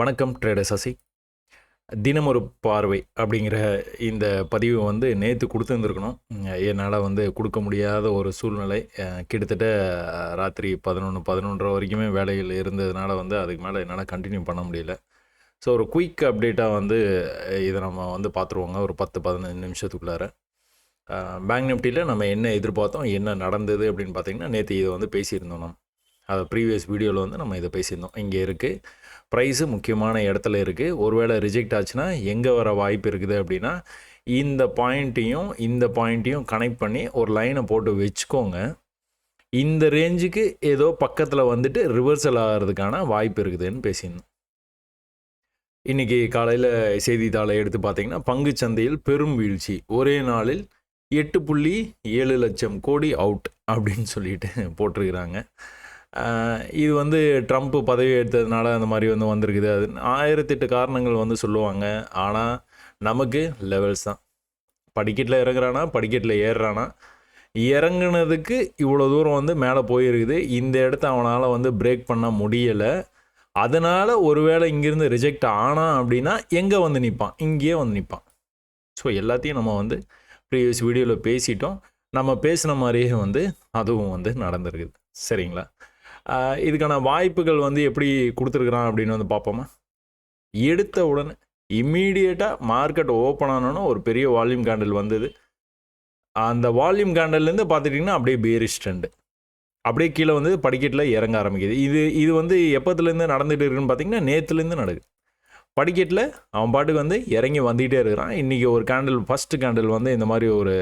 வணக்கம் ட்ரேடர் சசி. தினம் ஒரு பார்வை அப்படிங்கிற இந்த பதிவு வந்து நேற்று கொடுத்துருந்துருக்கணும். என்னால் வந்து கொடுக்க முடியாத ஒரு சூழ்நிலை. கிட்டத்தட்ட ராத்திரி பதினொன்று பதினொன்றரை வரைக்குமே வேலையில் இருந்ததுனால வந்து அதுக்கு மேலே என்னால் கண்டினியூ பண்ண முடியல. ஸோ ஒரு குயிக் அப்டேட்டாக வந்து இதை நம்ம வந்து பார்த்துருவோங்க ஒரு பத்து பதினஞ்சு நிமிஷத்துக்குள்ளார. பேங்க் நிஃப்டியில் நம்ம என்ன எதிர்பார்த்தோம் என்ன நடந்தது அப்படின்னு பார்த்தீங்கன்னா நேற்று இதை வந்து பேசியிருந்தோம் நம்ம. அதை ப்ரீவியஸ் வீடியோவில் வந்து நம்ம இதை பேசியிருந்தோம். இங்கே இருக்குது ப்ரைஸு முக்கியமான இடத்துல இருக்குது ஒருவேளை ரிஜெக்ட் ஆச்சுன்னா எங்கே வர வாய்ப்பு இருக்குது அப்படின்னா இந்த பாயிண்ட்டையும் இந்த பாயிண்ட்டையும் கனெக்ட் பண்ணி ஒரு லைனை போட்டு வச்சுக்கோங்க. இந்த ரேஞ்சுக்கு ஏதோ பக்கத்தில் வந்துட்டு ரிவர்சல் ஆகிறதுக்கான வாய்ப்பு இருக்குதுன்னு பேசியிருந்தோம். இன்றைக்கி காலையில் செய்தித்தாளை எடுத்து பார்த்தீங்கன்னா பங்கு சந்தையில் பெரும் வீழ்ச்சி. ஒரே நாளில் எட்டு புள்ளி ஏழு லட்சம் கோடி அவுட் அப்படின்னு சொல்லிட்டு போட்டிருக்கிறாங்க. இது வந்து ட்ரம்ப் பதவி எடுத்ததுனால அந்த மாதிரி வந்து வந்திருக்குது. அது ஆயிரத்தெட்டு காரணங்கள் வந்து சொல்லுவாங்க. ஆனால் நமக்கு லெவல்ஸ் தான். படிக்கட்டில் இறங்குறானா படிக்கட்டில் ஏறுறானா. இறங்குனதுக்கு இவ்வளோ தூரம் வந்து மேலே போயிருக்குது. இந்த இடத்த அவனால் வந்து பிரேக் பண்ண முடியலை. அதனால் ஒருவேளை இங்கேருந்து ரிஜெக்ட் ஆனால் அப்படின்னா எங்கே வந்து நிற்பான் இங்கேயே வந்து நிற்பான் ஸோ எல்லாத்தையும் நம்ம வந்து ப்ரீவியஸ் வீடியோவில் பேசிட்டோம். நம்ம பேசின மாதிரியே வந்து அதுவும் வந்து நடந்திருக்குது. சரிங்களா? இதுக்கான வாய்ப்புகள் வந்து எப்படி கொடுத்துருக்குறான் அப்படின்னு வந்து பார்ப்போமா? எடுத்த உடனே இம்மீடியட்டாக மார்க்கெட் ஓப்பன் ஆனோன்னு ஒரு பெரிய வால்யூம் கேண்டில் வந்தது. அந்த வால்யூம் கேண்டல்லேருந்து பார்த்துட்டிங்கன்னா அப்படியே பேரிஷ் ட்ரெண்டு அப்படியே கீழே வந்து படிக்கட்டில் இறங்க ஆரம்பிக்குது. இது இது வந்து எப்போத்துலேருந்து நடந்துகிட்டு இருக்குன்னு பார்த்தீங்கன்னா நேற்றுலேருந்து நடக்குது. படிக்கட்டில் அவன் பாட்டுக்கு வந்து இறங்கி வந்துகிட்டே இருக்கிறான். இன்றைக்கி ஒரு கேண்டில் ஃபஸ்ட்டு கேண்டில் வந்து இந்த மாதிரி ஒரு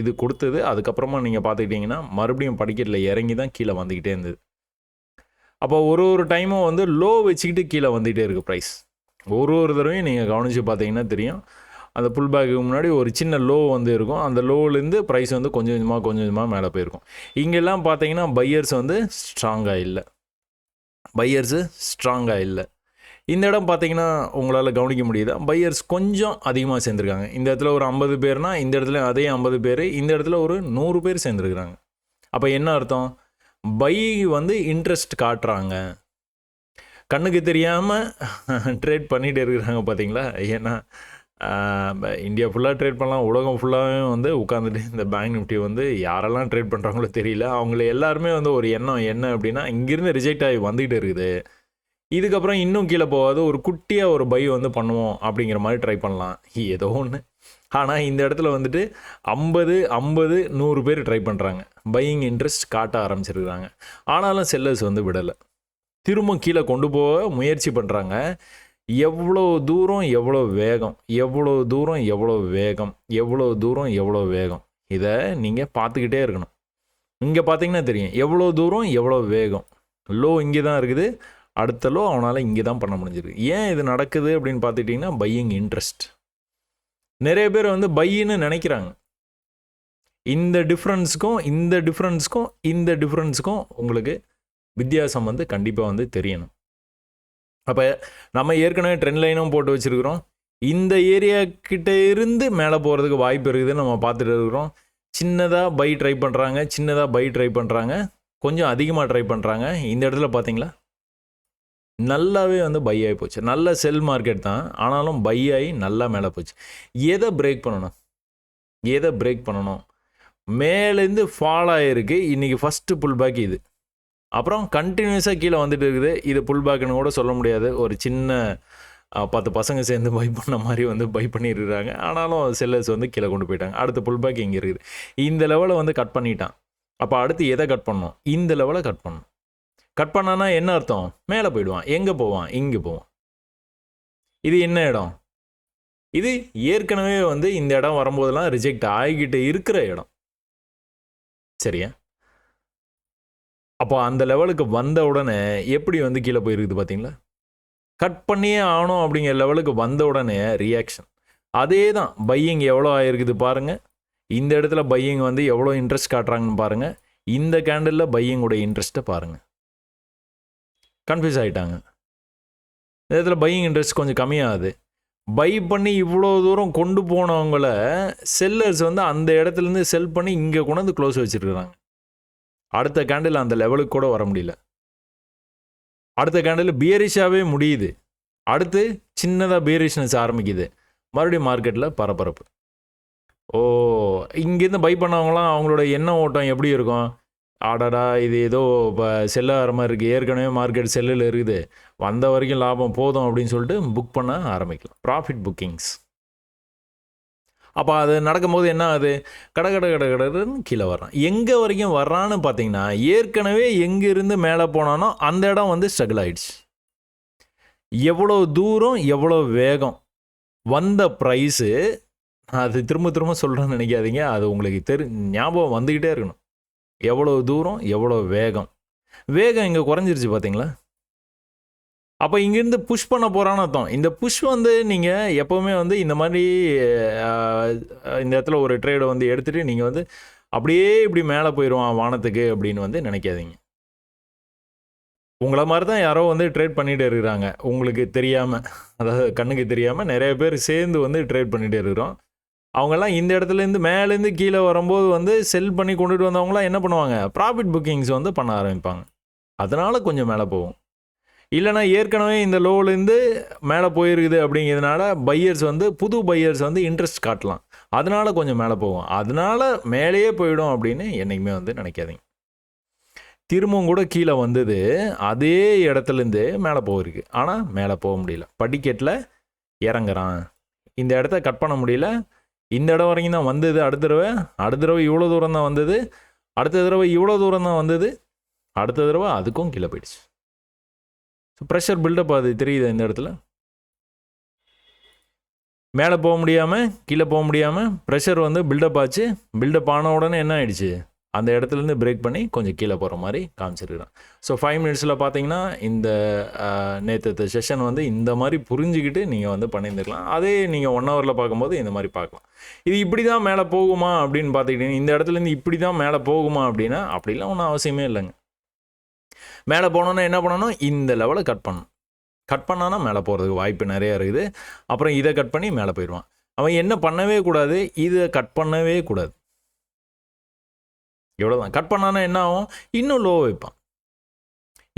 இது கொடுத்தது. அதுக்கப்புறமா நீங்கள் பார்த்துக்கிட்டிங்கன்னா மறுபடியும் படிக்கட்டில் இறங்கி தான் கீழே வந்துக்கிட்டே இருந்தது. அப்போ ஒரு ஒரு டைமும் வந்து லோ வச்சுக்கிட்டு கீழே வந்துகிட்டே இருக்குது ப்ரைஸ் ஒரு ஒரு தடவையும் நீங்கள் கவனித்து பார்த்தீங்கன்னா தெரியும். அந்த புல் பேக்கு முன்னாடி ஒரு சின்ன லோ வந்து இருக்கும். அந்த லோவிலேருந்து ப்ரைஸ் வந்து கொஞ்சம் கொஞ்சமாக கொஞ்சம் கொஞ்சமாக மேலே போயிருக்கும். இங்கெல்லாம் பார்த்தீங்கன்னா பையர்ஸ் வந்து ஸ்ட்ராங்காக இல்லை. பையர்ஸு ஸ்ட்ராங்காக இல்லை. இந்த இடம் பார்த்தீங்கன்னா உங்களால் கவனிக்க முடியுது. பையர்ஸ் கொஞ்சம் அதிகமாக சேர்ந்துருக்காங்க. இந்த இடத்துல ஒரு ஐம்பது பேர்னா இந்த இடத்துல அதே ஐம்பது பேர் இந்த இடத்துல ஒரு நூறு பேர் சேர்ந்துருக்குறாங்க. அப்போ என்ன அர்த்தம்? பை வந்து இன்ட்ரெஸ்ட் காட்டுறாங்க. கண்ணுக்கு தெரியாமல் ட்ரேட் பண்ணிகிட்டு இருக்கிறாங்க பார்த்தீங்களா ஏன்னா இந்தியா ஃபுல்லாக ட்ரேட் பண்ணலாம். உலகம் ஃபுல்லாகவே வந்து உட்காந்துட்டு இந்த பேங்க் நிஃப்டி வந்து யாரெல்லாம் ட்ரேட் பண்ணுறாங்களோ தெரியல. அவங்கள எல்லாருமே வந்து ஒரு எண்ணம் என்ன அப்படின்னா இங்கேருந்து ரிஜெக்ட் ஆகி வந்துக்கிட்டு இருக்குது. இதுக்கப்புறம் இன்னும் கீழே போகாது ஒரு குட்டியாக ஒரு பை வந்து பண்ணுவோம் அப்படிங்கிற மாதிரி ட்ரை பண்ணலாம். ஏதோ ஒன்று ஆனால் இந்த இடத்துல வந்துட்டு ஐம்பது ஐம்பது நூறு பேர் ட்ரை பண்ணுறாங்க பையிங் இன்ட்ரெஸ்ட் காட்ட ஆரம்பிச்சிருக்கிறாங்க. ஆனாலும் செல்லர்ஸ் வந்து விடலை. திரும்ப கீழே கொண்டு போக முயற்சி பண்ணுறாங்க எவ்வளோ தூரம் எவ்வளோ வேகம். எவ்வளோ தூரம் எவ்வளோ வேகம். எவ்வளோ தூரம் எவ்வளோ வேகம். இதை நீங்கள் பார்த்துக்கிட்டே இருக்கணும். இங்கே பார்த்தீங்கன்னா தெரியும். எவ்வளோ தூரம் எவ்வளோ வேகம். லோ இங்கே தான் இருக்குது. அடுத்தலோ அவனால் இங்கே தான் பண்ண முடிஞ்சிருக்கு. ஏன் இது நடக்குது அப்படின்னு பார்த்துட்டிங்கன்னா பையிங் இன்ட்ரெஸ்ட் நிறைய பேர் வந்து பையின்னு நினைக்கிறாங்க. இந்த டிஃப்ரென்ஸுக்கும் இந்த டிஃப்ரென்ஸுக்கும் இந்த டிஃப்ரென்ஸுக்கும் உங்களுக்கு வித்தியாசம் வந்து கண்டிப்பாக வந்து தெரியணும். அப்போ நம்ம ஏற்கனவே ட்ரெண்ட் லைனும் போட்டு வச்சுருக்கிறோம். இந்த ஏரியா கிட்ட இருந்து மேலே போகிறதுக்கு வாய்ப்பு இருக்குதுன்னு நம்ம பார்த்துட்டு இருக்கிறோம். சின்னதாக பை ட்ரை பண்ணுறாங்க சின்னதாக பை ட்ரை பண்ணுறாங்க கொஞ்சம் அதிகமாக ட்ரை பண்ணுறாங்க இந்த இடத்துல பார்த்தீங்களா? நல்லாவே வந்து பை ஆகி போச்சு. நல்ல செல் மார்க்கெட் தான். ஆனாலும் பை ஆகி நல்லா மேலே போச்சு. எதை பிரேக் பண்ணணும்? எதை பிரேக் பண்ணணும்? மேலேருந்து ஃபால் ஆகிருக்கு இன்றைக்கி ஃபஸ்ட்டு புல் பேக் இது. அப்புறம் கண்டினியூஸாக கீழே வந்துட்டு இருக்குது. இது புல் பேக்குன்னு கூட சொல்ல முடியாது. ஒரு சின்ன பத்து பசங்க சேர்ந்து பை பண்ண மாதிரி வந்து பை பண்ணியிருக்கிறாங்க ஆனாலும் செல்லர்ஸ் வந்து கீழே கொண்டு போயிட்டாங்க. அடுத்த புல் பேக் இங்கே இருக்குது. இந்த லெவலை வந்து கட் பண்ணிட்டான். அப்போ அடுத்து எதை கட் பண்ணணும்? இந்த லெவலை கட் பண்ணணும். கட் பண்ணானா என்ன அர்த்தம்? மேலே போயிடுவான். எங்கே போவான்? இங்கே போவான். இது என்ன இடம்? இது ஏற்கனவே வந்து இந்த இடம் வரும்போதெல்லாம் ரிஜெக்ட் ஆகிக்கிட்டு இருக்கிற இடம். சரியா? அப்போ அந்த லெவலுக்கு வந்த உடனே எப்படி வந்து கீழே போயிருக்குது பார்த்தீங்களா? கட் பண்ணியே ஆகணும் அப்படிங்கிற லெவலுக்கு வந்த உடனே ரியாக்ஷன் அதே தான் பையிங் எவ்வளோ ஆகிருக்குது பாருங்கள் இந்த இடத்துல பையிங் வந்து எவ்வளோ இன்ட்ரெஸ்ட் காட்டுறாங்கன்னு பாருங்கள் இந்த கேண்டலில் பையிங்கோட இன்ட்ரெஸ்ட்டை பாருங்கள் கன்ஃபியூஸ் ஆகிட்டாங்க இந்த இடத்துல பையிங் இன்ட்ரெஸ்ட் கொஞ்சம் கம்மியாகுது. பை பண்ணி இவ்வளோ தூரம் கொண்டு போனவங்கள செல்லர்ஸ் வந்து அந்த இடத்துலேருந்து செல் பண்ணி இங்கே கொண்டு வந்து க்ளோஸ் வச்சுருக்குறாங்க. அடுத்த கேண்டில் அந்த லெவலுக்கு கூட வர முடியல. அடுத்த கேண்டில் பியரிஷாகவே முடியுது. அடுத்து சின்னதாக பியரிஷ்னஸ் ஆரம்பிக்குது. மறுபடியும் மார்க்கெட்டில் பரபரப்பு. ஓ இங்கேருந்து பை பண்ணவங்களாம் அவங்களோட எண்ண ஓட்டம் எப்படி இருக்கும்? ஆடாடா இது ஏதோ இப்போ செல்ல ஆகிற மாதிரி இருக்குது ஏற்கனவே மார்க்கெட் செல்லில் இருக்குது. வந்த வரைக்கும் லாபம் போதும் அப்படின்னு சொல்லிட்டு புக் பண்ண ஆரம்பிக்கலாம். ப்ராஃபிட் புக்கிங்ஸ் அப்போ அது நடக்கும்போது என்ன ஆகுது? கட கட கட கடன்னு கீழே வர்றான். எங்கே வரைக்கும் வர்றான்னு பார்த்தீங்கன்னா ஏற்கனவே எங்கேருந்து மேலே போனானோ அந்த இடம் வந்து ஸ்ட்ரகிள் ஆகிடுச்சு எவ்வளோ தூரம் எவ்வளோ வேகம். வந்த ப்ரைஸு அது திரும்ப திரும்ப சொல்கிறேன்னு நினைக்காதீங்க. அது உங்களுக்கு தெரி ஞாபகம் வந்துக்கிட்டே இருக்கணும். எவ்வளோ தூரம் எவ்வளோ வேகம். வேகம் இங்கே குறைஞ்சிருச்சு பார்த்தீங்களா அப்போ இங்கேருந்து புஷ் பண்ண போகிறான்னு அர்த்தம். இந்த புஷ் வந்து நீங்கள் எப்போவுமே வந்து இந்த மாதிரி இந்த இடத்துல ஒரு ட்ரேடை வந்து எடுத்துகிட்டு நீங்கள் வந்து அப்படியே இப்படி மேலே போயிடுவான் வானத்துக்கு அப்படின்னு வந்து நினைக்காதீங்க. உங்களை மாதிரி தான் யாரோ வந்து ட்ரேட் பண்ணிகிட்டு இருக்கிறாங்க. உங்களுக்கு தெரியாமல் அதாவது கண்ணுக்கு தெரியாமல் நிறைய பேர் சேர்ந்து வந்து ட்ரேட் பண்ணிகிட்டு இருக்கிறோம். அவங்கெல்லாம் இந்த இடத்துலேருந்து மேலேருந்து கீழே வரும்போது வந்து செல் பண்ணி கொண்டுட்டு வந்தவங்களாம் என்ன பண்ணுவாங்க? ப்ராஃபிட் புக்கிங்ஸ் வந்து பண்ண ஆரம்பிப்பாங்க. அதனால் கொஞ்சம் மேலே போகும். இல்லைனா ஏற்கனவே இந்த லோலேருந்து மேலே போயிருக்குது அப்படிங்கிறதுனால பையர்ஸ் வந்து புது பையர்ஸ் வந்து இன்ட்ரெஸ்ட் காட்டலாம். அதனால் கொஞ்சம் மேலே போகும். அதனால மேலேயே போயிடும் அப்படின்னு என்றைக்குமே வந்து நினைக்காதீங்க. திரும்பவும் கூட கீழே வந்தது அதே இடத்துலேருந்து மேலே போயிருக்கு. ஆனால் மேலே போக முடியல. படிக்கட்டில் இறங்குறான். இந்த இடத்த கட் பண்ண முடியல. இந்த இடம் வரைக்கும் தான் வந்தது அடுத்த தடவை. அடுத்த தடவை இவ்வளோ தூரம் தான் வந்தது. அடுத்த தடவை இவ்வளோ தூரம் தான் வந்தது. அடுத்த தடவை அதுக்கும் கீழே போயிடுச்சு. ஸோ ப்ரெஷர் பில்டப் அது தெரியுது இந்த இடத்துல? மேலே போக முடியாமல் கீழே போக முடியாமல் ப்ரெஷர் வந்து பில்டப் ஆச்சு. பில்டப் ஆன உடனே என்ன ஆயிடுச்சு? அந்த இடத்துலேருந்து பிரேக் பண்ணி கொஞ்சம் கீழே போகிற மாதிரி காமிச்சிருக்கிறான். ஸோ ஃபைவ் மினிட்ஸில் பார்த்தீங்கன்னா இந்த நேற்று செஷன் வந்து இந்த மாதிரி புரிஞ்சுக்கிட்டு நீங்கள் வந்து பண்ணியிருந்துக்கலாம் அதே நீங்கள் ஒன் ஹவரில் பார்க்கும்போது இந்த மாதிரி பார்க்கலாம் இது இப்படி தான் மேலே போகுமா அப்படின்னு பார்த்துக்கிட்டீங்கன்னா இந்த இடத்துலேருந்து இப்படி தான் மேலே போகுமா அப்படின்னா அப்படிலாம் ஒன்றும் அவசியமே இல்லைங்க. மேலே போனோன்னா என்ன பண்ணணும்? இந்த லெவலை கட் பண்ணணும். கட் பண்ணானா மேலே போகிறதுக்கு வாய்ப்பு நிறையா இருக்குது. அப்புறம் இதை கட் பண்ணி மேலே போயிடுவான். அவன் என்ன பண்ணவே கூடாது இதை கட் பண்ணவே கூடாது. இவ்வளோதான் கட் பண்ணானா என்ன ஆகும்? இன்னும் லோ வைப்பான்.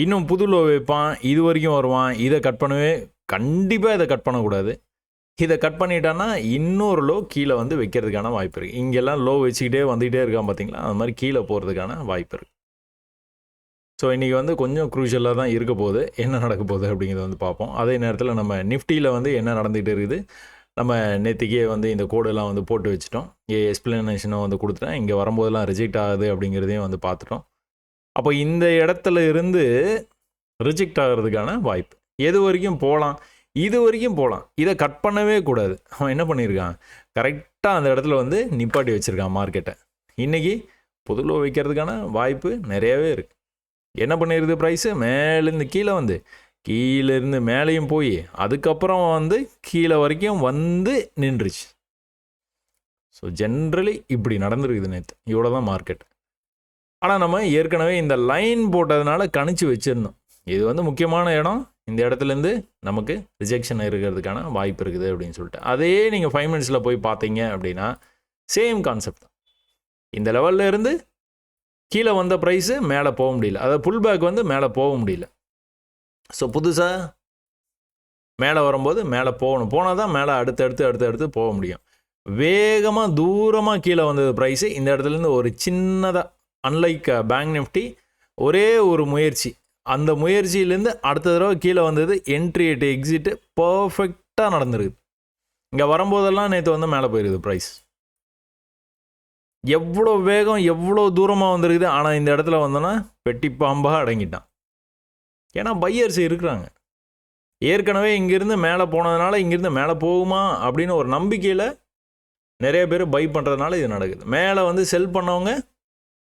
இன்னும் புது லோ வைப்பான். இது வரைக்கும் வருவான். இதை கட் பண்ணவே கண்டிப்பாக இதை கட் பண்ணக்கூடாது. இதை கட் பண்ணிட்டான்னா இன்னொரு லோ கீழே வந்து வைக்கிறதுக்கான வாய்ப்பு இருக்குது இங்கெல்லாம் லோ வச்சுக்கிட்டே வந்துக்கிட்டே இருக்கான் பார்த்தீங்களா அது மாதிரி கீழே போகிறதுக்கான வாய்ப்பு இருக்குது ஸோ இன்றைக்கி வந்து கொஞ்சம் க்ரூஷியலாக தான் இருக்க போகுது. என்ன நடக்க போகுது அப்படிங்கிறத வந்து பார்ப்போம். அதே நேரத்தில் நம்ம நிஃப்டியில் வந்து என்ன நடந்துகிட்டு இருக்குது? நம்ம நேற்றுக்கே வந்து இந்த கோடெல்லாம் வந்து போட்டு வச்சுட்டோம். எக்ஸ்பிளனேஷனும் வந்து கொடுத்துட்டேன். இங்கே வரும்போதெல்லாம் ரிஜெக்ட் ஆகுது அப்படிங்கிறதையும் வந்து பார்த்துட்டோம். அப்போ இந்த இடத்துல இருந்து ரிஜெக்ட் ஆகிறதுக்கான வாய்ப்பு. எது வரைக்கும் போகலாம்? இது வரைக்கும் போகலாம். இதை கட் பண்ணவே கூடாது. அவன் என்ன பண்ணியிருக்கான்? கரெக்டாக அந்த இடத்துல வந்து நிப்பாட்டி வச்சுருக்கான் மார்க்கெட்டை இன்றைக்கி புதுலோ வைக்கிறதுக்கான வாய்ப்பு நிறையவே இருக்குது என்ன பண்ணிடுது ப்ரைஸு மேலேருந்து கீழே வந்து கீழேருந்து மேலேயும் போய் அதுக்கப்புறம் வந்து கீழே வரைக்கும் வந்து நின்றுச்சு. ஸோ ஜென்ரலி இப்படி நடந்துருக்குது நேற்று இவ்வளோ தான் மார்க்கெட் ஆனால் நம்ம ஏற்கனவே இந்த லைன் போட்டதுனால கணிச்சு வச்சுருந்தோம். இது வந்து முக்கியமான இடம். இந்த இடத்துலேருந்து நமக்கு ரிஜெக்ஷன் இருக்கிறதுக்கான வாய்ப்பு இருக்குது அப்படின்னு சொல்லிட்டு. அதே நீங்கள் ஃபைவ் மினிட்ஸில் போய் பார்த்தீங்க அப்படின்னா சேம் கான்செப்ட் தான். இந்த லெவல்ல இருந்து கீழே வந்த ப்ரைஸு மேலே போக முடியல. அதாவது புல் பேக் வந்து மேலே போக முடியல. ஸோ புதுசாக மேலே வரும்போது மேலே போகணும். போனால் தான் மேலே அடுத்தடுத்து அடுத்து அடுத்து போக முடியும். வேகமாக தூரமாக கீழே வந்தது ப்ரைஸு இந்த இடத்துலேருந்து ஒரு சின்னதாக அன்லைக் பேங்க் நிஃப்டி ஒரே ஒரு முயற்சி. அந்த முயற்சியிலேருந்து அடுத்த தடவை கீழே வந்தது என்ட்ரி எட்டு எக்ஸிட்டு பர்ஃபெக்டாக நடந்திருக்கு இங்கே வரும்போதெல்லாம் நேற்று வந்து மேலே போயிருக்குது ப்ரைஸ் எவ்வளோ வேகம் எவ்வளோ தூரமாக வந்திருக்குது ஆனால் இந்த இடத்துல வந்தோன்னா பெட்டி பாம்பாக அடங்கிட்டான். ஏன்னா பையர்ஸ் இருக்கிறாங்க. ஏற்கனவே இங்கேருந்து மேலே போனதுனால இங்கேருந்து மேலே போகுமா அப்படின்னு ஒரு நம்பிக்கையில் நிறைய பேர் பை பண்ணுறதுனால இது நடக்குது. மேலே வந்து செல் பண்ணவங்க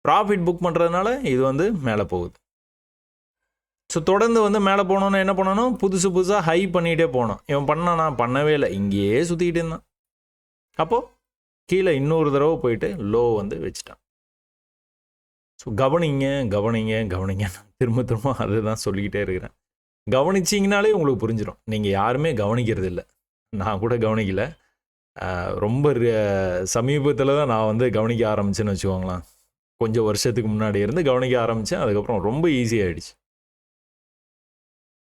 ப்ராஃபிட் புக் பண்ணுறதுனால இது வந்து மேலே போகுது. ஸோ தொடர்ந்து வந்து மேலே போனோன்னா என்ன பண்ணணும்? புதுசு புதுசாக ஹை பண்ணிகிட்டே போனோம் இவன் பண்ணானா பண்ணவே இல்லை. இங்கேயே சுற்றிக்கிட்டு இருந்தான். அப்போது கீழே இன்னொரு தடவை போயிட்டு லோ வந்து வச்சுட்டான். ஸோ கவனிங்க கவனிங்க கவனிங்க. திரும்ப திரும்ப திரும்ப அதுதான் சொல்லிக்கிட்டே இருக்கிறேன். கவனிச்சிங்கனாலே உங்களுக்கு புரிஞ்சிடும் நீங்கள் யாருமே கவனிக்கிறது இல்லை. நான் கூட கவனிக்கல. ரொம்ப சமீபத்தில் தான் நான் வந்து கவனிக்க ஆரம்பிச்சேன்னு வச்சுக்கோங்களேன். கொஞ்சம் வருஷத்துக்கு முன்னாடி இருந்து கவனிக்க ஆரம்பித்தேன் அதுக்கப்புறம் ரொம்ப ஈஸியாகிடுச்சு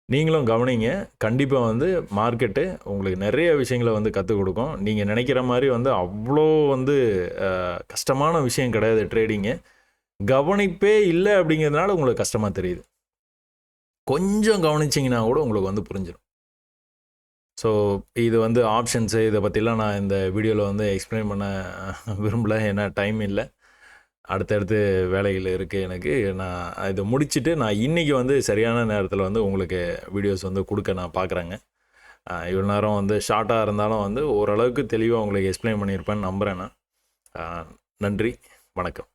நீங்களும் கவனிங்க. கண்டிப்பாக வந்து மார்க்கெட்டு உங்களுக்கு நிறைய விஷயங்களை வந்து கற்றுக் கொடுக்கும். நீங்கள் நினைக்கிற மாதிரி வந்து அவ்வளோ வந்து கஷ்டமான விஷயம் கிடையாது ட்ரேடிங்கு கவனிப்பே இல்லை அப்படிங்கிறதுனால உங்களுக்கு கஷ்டமாக தெரியுது. கொஞ்சம் கவனிச்சிங்கன்னா கூட உங்களுக்கு வந்து புரிஞ்சிடும். ஸோ இது வந்து ஆப்ஷன்ஸு இதை பற்றிலாம் நான் இந்த வீடியோவில் வந்து எக்ஸ்பிளைன் பண்ண விரும்பலை. ஏன்னா டைம் இல்லை. அடுத்தடுத்து வேலைகள் இருக்குது எனக்கு. நான் இதை முடிச்சுட்டு நான் இன்றைக்கி வந்து சரியான நேரத்தில் வந்து உங்களுக்கு வீடியோஸ் வந்து கொடுக்க நான் பார்க்குறேங்க. இவ்வளோ நேரம் வந்து ஷார்ட்டாக இருந்தாலும் வந்து ஓரளவுக்கு தெளிவாக உங்களுக்கு எக்ஸ்பிளைன் பண்ணியிருப்பேன்னு நம்புகிறேன் நான். நன்றி. வணக்கம்.